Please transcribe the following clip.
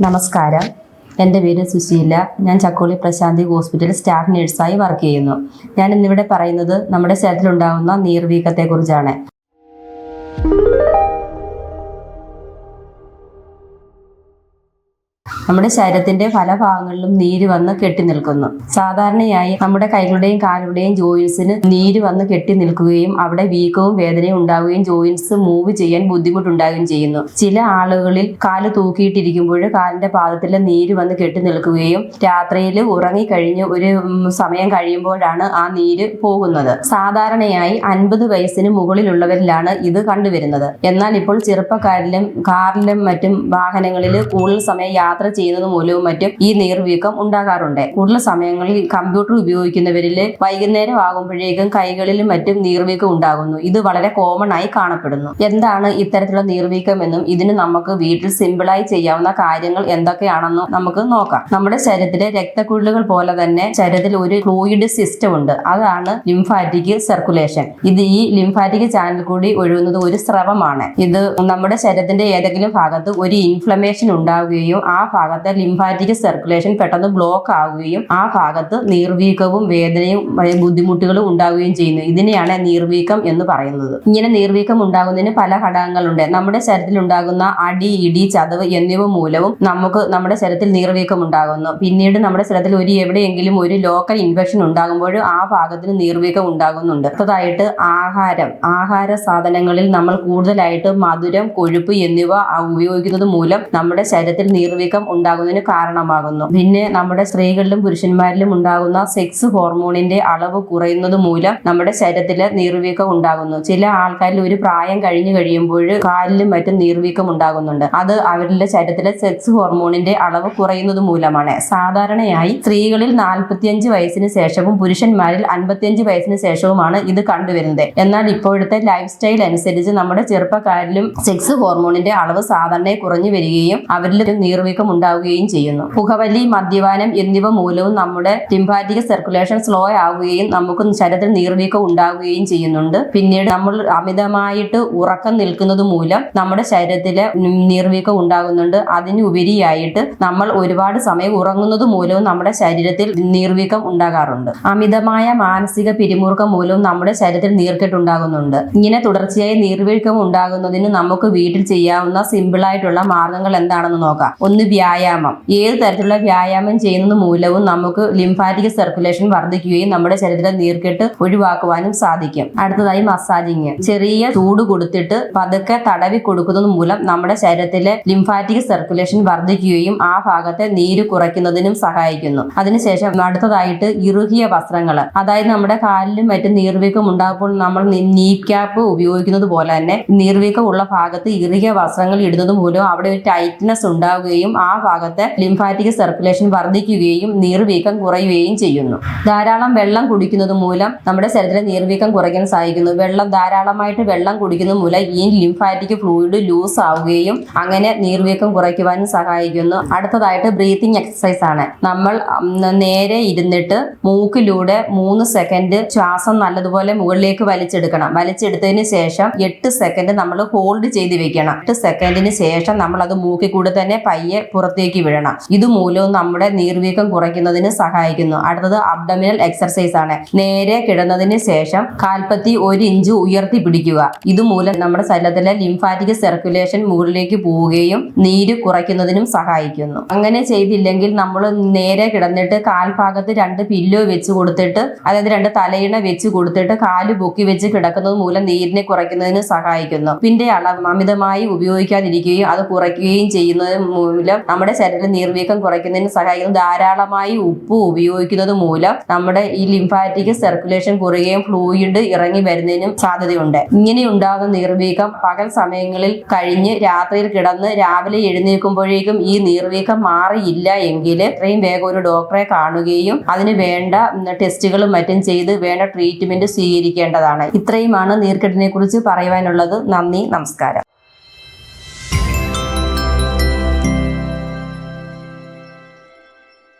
നമസ്കാരം. എന്റെ പേര് സുശീല. ഞാൻ ചക്കോളി പ്രശാന്തി ഹോസ്പിറ്റലിൽ സ്റ്റാഫ് നഴ്സായി വർക്ക് ചെയ്യുന്നു. ഞാൻ ഇന്നിവിടെ പറയുന്നത് നമ്മുടെ ശരീരത്തിലുണ്ടാകുന്ന നീർവീക്കത്തെക്കുറിച്ചാണ്. നമ്മുടെ ശരീരത്തിന്റെ പല ഭാഗങ്ങളിലും നീര് വന്ന് കെട്ടി നിൽക്കുന്നു. സാധാരണയായി നമ്മുടെ കൈകളുടെയും കാലുകളുടെയും ജോയിൻസിന് നീര് വന്ന് കെട്ടി നിൽക്കുകയും അവിടെ വീക്കവും വേദനയും ഉണ്ടാവുകയും ജോയിൻസ് മൂവ് ചെയ്യാൻ ബുദ്ധിമുട്ടുണ്ടാവുകയും ചെയ്യുന്നു. ചില ആളുകളിൽ കാൽ തൂക്കിയിട്ടിരിക്കുമ്പോൾ കാലിന്റെ പാദത്തിൽ നീര് വന്ന് കെട്ടി നിൽക്കുകയും രാത്രിയിൽ ഉറങ്ങിക്കഴിഞ്ഞ് ഒരു സമയം കഴിയുമ്പോഴാണ് ആ നീര് പോകുന്നത്. സാധാരണയായി അൻപത് വയസ്സിന് മുകളിലുള്ളവരിലാണ് ഇത് കണ്ടുവരുന്നത്. എന്നാൽ ഇപ്പോൾ ചെറുപ്പക്കാരിലും കാറിലും മറ്റും വാഹനങ്ങളിൽ കൂടുതൽ സമയം യാത്ര ചെയ്യുന്നത് മൂലവും മറ്റും ഈ നീർവീക്കം ഉണ്ടാകാറുണ്ട്. കൂടുതൽ സമയങ്ങളിൽ കമ്പ്യൂട്ടർ ഉപയോഗിക്കുന്നവരിൽ വൈകുന്നേരം ആകുമ്പോഴേക്കും കൈകളിലും മറ്റും നീർവീക്കം ഉണ്ടാകുന്നു. ഇത് വളരെ കോമൺ ആയി കാണപ്പെടുന്നു. എന്താണ് ഇത്തരത്തിലുള്ള നീർവീക്കം എന്നും ഇതിന് നമുക്ക് വീട്ടിൽ സിമ്പിളായി ചെയ്യാവുന്ന കാര്യങ്ങൾ എന്തൊക്കെയാണെന്നും നമുക്ക് നോക്കാം. നമ്മുടെ ശരീരത്തിലെ രക്തക്കുഴലുകൾ പോലെ തന്നെ ശരീരത്തിൽ ഒരു ഫ്ലൂയിഡ് സിസ്റ്റം ഉണ്ട്. അതാണ് ലിംഫാറ്റിക് സർക്കുലേഷൻ ഇത് ഈ ലിംഫാറ്റിക് ചാനൽ കൂടി ഒഴുകുന്നത് ഒരു സ്രവമാണ്. ഇത് നമ്മുടെ ശരീരത്തിന്റെ ഏതെങ്കിലും ഭാഗത്ത് ഒരു ഇൻഫ്ലമേഷൻ ഉണ്ടാവുകയും ആ ഭാഗത്തെ ലിംഫാറ്റിക് സർക്കുലേഷൻ പെട്ടെന്ന് ബ്ലോക്ക് ആകുകയും ആ ഭാഗത്ത് നീർവീക്കവും വേദനയും ബുദ്ധിമുട്ടുകളും ഉണ്ടാവുകയും ചെയ്യുന്നു. ഇതിനെയാണ് നീർവീക്കം എന്ന് പറയുന്നത്. ഇങ്ങനെ നീർവീക്കം ഉണ്ടാകുന്നതിന് പല ഘടകങ്ങളുണ്ട്. നമ്മുടെ ശരീരത്തിൽ ഉണ്ടാകുന്ന അടി ഇടി ചതവ് എന്നിവ മൂലവും നമുക്ക് നമ്മുടെ ശരീരത്തിൽ നീർവീക്കം ഉണ്ടാകുന്നു. പിന്നീട് നമ്മുടെ ശരീരത്തിൽ ഒരു എവിടെയെങ്കിലും ഒരു ലോക്കൽ ഇൻഫെക്ഷൻ ഉണ്ടാകുമ്പോൾ ആ ഭാഗത്തിന് നീർവീക്കം ഉണ്ടാകുന്നുണ്ട്. അടുത്തതായിട്ട് ആഹാരം. ആഹാര സാധനങ്ങളിൽ നമ്മൾ കൂടുതലായിട്ട് മധുരം കൊഴുപ്പ് എന്നിവ ഉപയോഗിക്കുന്നത് മൂലം നമ്മുടെ ശരീരത്തിൽ നീർവീക്കം ഉണ്ടാകുന്നതിന് കാരണമാകുന്നു. പിന്നെ നമ്മുടെ സ്ത്രീകളിലും പുരുഷന്മാരിലും ഉണ്ടാകുന്ന സെക്സ് ഹോർമോണിന്റെ അളവ് കുറയുന്നത് മൂലം നമ്മുടെ ശരീരത്തിൽ നീർവീക്കം ഉണ്ടാകുന്നു. ചില ആൾക്കാരിൽ ഒരു പ്രായം കഴിഞ്ഞു കഴിയുമ്പോൾ കാലിലും മറ്റും നീർവീക്കം ഉണ്ടാകുന്നുണ്ട്. അത് അവരുടെ ശരീരത്തിലെ സെക്സ് ഹോർമോണിന്റെ അളവ് കുറയുന്നത് മൂലമാണ്. സാധാരണയായി സ്ത്രീകളിൽ നാൽപ്പത്തിയഞ്ച് വയസ്സിന് ശേഷവും പുരുഷന്മാരിൽ അൻപത്തിയഞ്ച് വയസ്സിന് ശേഷവുമാണ് ഇത് കണ്ടുവരുന്നത്. എന്നാൽ ഇപ്പോഴത്തെ ലൈഫ് സ്റ്റൈൽ അനുസരിച്ച് നമ്മുടെ ചെറുപ്പക്കാരിലും സെക്സ് ഹോർമോണിന്റെ അളവ് സാധാരണയായി കുറഞ്ഞു വരികയും അവരിൽ നീർവീക്കം ഉണ്ടാവുകയും ചെയ്യുന്നു. പുകവലി മദ്യപാനം എന്നിവ മൂലവും നമ്മുടെ ലിംഫാറ്റിക് സർക്കുലേഷൻ സ്ലോ ആവുകയും നമുക്ക് ശരീരത്തിൽ നീർവീക്കം ഉണ്ടാവുകയും ചെയ്യുന്നുണ്ട്. പിന്നീട് നമ്മൾ അമിതമായിട്ട് ഉറക്കം നിൽക്കുന്നത് മൂലം നമ്മുടെ ശരീരത്തിലെ നീർവീക്കം ഉണ്ടാകുന്നുണ്ട്. അതിനുപരിയായിട്ട് നമ്മൾ ഒരുപാട് സമയം ഉറങ്ങുന്നത് മൂലവും നമ്മുടെ ശരീരത്തിൽ നീർവീക്കം ഉണ്ടാകാറുണ്ട്. അമിതമായ മാനസിക പിരിമുറുക്കം മൂലവും നമ്മുടെ ശരീരത്തിൽ നീർക്കെട്ടുണ്ടാകുന്നുണ്ട് ഇങ്ങനെ തുടർച്ചയായി നീർവീക്കം ഉണ്ടാകുന്നതിന് നമുക്ക് വീട്ടിൽ ചെയ്യാവുന്ന സിമ്പിൾ ആയിട്ടുള്ള മാർഗങ്ങൾ എന്താണെന്ന് നോക്കാം. ഒന്ന് വ്യായാമം ഏത് തരത്തിലുള്ള വ്യായാമം ചെയ്യുന്നത് മൂലവും നമുക്ക് ലിംഫാറ്റിക് സർക്കുലേഷൻ വർദ്ധിക്കുകയും നമ്മുടെ ശരീരത്തിലെ നീർക്കെട്ട് ഒഴിവാക്കുവാനും സാധിക്കും. അടുത്തതായി മസാജിങ് ചെറിയ ചൂട് കൊടുത്തിട്ട് പതുക്കെ തടവി കൊടുക്കുന്നത് മൂലം നമ്മുടെ ശരീരത്തിലെ ലിംഫാറ്റിക് സർക്കുലേഷൻ വർദ്ധിക്കുകയും ആ ഭാഗത്തെ നീര് കുറയ്ക്കുന്നതിനും സഹായിക്കുന്നു. അതിനുശേഷം അടുത്തതായിട്ട് ഇറുകിയ വസ്ത്രങ്ങൾ അതായത് നമ്മുടെ കാലിലും മറ്റും നീർവീക്കം ഉണ്ടാകുമ്പോൾ നമ്മൾ നീ ക്യാപ്പ് ഉപയോഗിക്കുന്നത് പോലെ തന്നെ നീർവീക്കം ഉള്ള ഭാഗത്ത് ഇറുകിയ വസ്ത്രങ്ങൾ ഇടുന്നത് മൂലം അവിടെ ഒരു ടൈറ്റ്നെസ് ഉണ്ടാവുകയും ആ ഭാഗത്തെ ലിംഫാറ്റിക് സർക്കുലേഷൻ വർദ്ധിക്കുകയും നീർവീക്കം കുറയുകയും ചെയ്യുന്നു. ധാരാളം വെള്ളം കുടിക്കുന്നത് മൂലം നമ്മുടെ ശരീരത്തിലെ നീർവീക്കം കുറയ്ക്കാൻ സഹായിക്കുന്നു വെള്ളം ധാരാളമായിട്ട് വെള്ളം കുടിക്കുന്നത് മൂലം ഈ ലിംഫാറ്റിക് ഫ്ലൂയിഡ് ലൂസ് ആവുകയും അങ്ങനെ നീർവീക്കം കുറയ്ക്കുവാനും സഹായിക്കുന്നു. അടുത്തതായിട്ട് ബ്രീത്തിങ് എക്സസൈസ് ആണ്. നമ്മൾ നേരെ ഇരുന്നിട്ട് മൂക്കിലൂടെ മൂന്ന് സെക്കൻഡ് ശ്വാസം നല്ലതുപോലെ മുകളിലേക്ക് വലിച്ചെടുക്കണം. വലിച്ചെടുത്തതിന് ശേഷം എട്ട് സെക്കൻഡ് നമ്മൾ ഹോൾഡ് ചെയ്ത് വെക്കണം. എട്ട് സെക്കൻഡിന് ശേഷം നമ്മൾ അത് മൂക്കിൽ കൂടെ തന്നെ പയ്യെ പുറത്തേക്ക് വിടണം. ഇതുമൂലവും നമ്മുടെ നീർവീക്കം കുറയ്ക്കുന്നതിന് സഹായിക്കുന്നു. അടുത്തത് അബ്ഡമിനൽ എക്സർസൈസ് ആണ്. നേരെ കിടന്നതിന് ശേഷം കാൽപ്പത്തി ഒരു ഇഞ്ച് ഉയർത്തി പിടിക്കുക. ഇതുമൂലം നമ്മുടെ ശരീരത്തിലെ ലിംഫാറ്റിക് സർക്കുലേഷൻ മുകളിലേക്ക് പോവുകയും നീര് കുറയ്ക്കുന്നതിനും സഹായിക്കുന്നു. അങ്ങനെ ചെയ്തില്ലെങ്കിൽ നമ്മൾ നേരെ കിടന്നിട്ട് കാൽഭാഗത്ത് രണ്ട് പില്ലോ വെച്ച് കൊടുത്തിട്ട് അതായത് രണ്ട് തലയിണ വെച്ച് കൊടുത്തിട്ട് കാൽ പൊക്കി വെച്ച് കിടക്കുന്നത് മൂലം നീരിനെ കുറയ്ക്കുന്നതിന് സഹായിക്കുന്നു. പിന്നെ അളവ് അമിതമായി ഉപയോഗിക്കാതിരിക്കുകയും അത് കുറയ്ക്കുകയും ചെയ്യുന്നത് മൂലം നമ്മുടെ ശരീരം നീർവീക്കം കുറയ്ക്കുന്നതിന് സഹായിക്കുന്ന. ധാരാളമായി ഉപ്പ് ഉപയോഗിക്കുന്നത് മൂലം നമ്മുടെ ഈ ലിംഫാറ്റിക് സർക്കുലേഷൻ കുറയുകയും ഫ്ലൂയിഡ് ഇറങ്ങി വരുന്നതിനും സാധ്യതയുണ്ട്. ഇങ്ങനെ ഉണ്ടാകുന്ന നീർവീക്കം പകൽ സമയങ്ങളിൽ കഴിഞ്ഞ് രാത്രിയിൽ കിടന്ന് രാവിലെ എഴുന്നേൽക്കുമ്പോഴേക്കും ഈ നീർവീക്കം മാറിയില്ല എങ്കിൽ എത്രയും വേഗം ഒരു ഡോക്ടറെ കാണുകയും അതിന് വേണ്ട ടെസ്റ്റുകളും മറ്റും ചെയ്ത് വേണ്ട ട്രീറ്റ്മെന്റ് സ്വീകരിക്കേണ്ടതാണ്. ഇത്രയുമാണ് നീർക്കെട്ടിനെ കുറിച്ച് പറയുവാനുള്ളത്. നന്ദി നമസ്കാരം.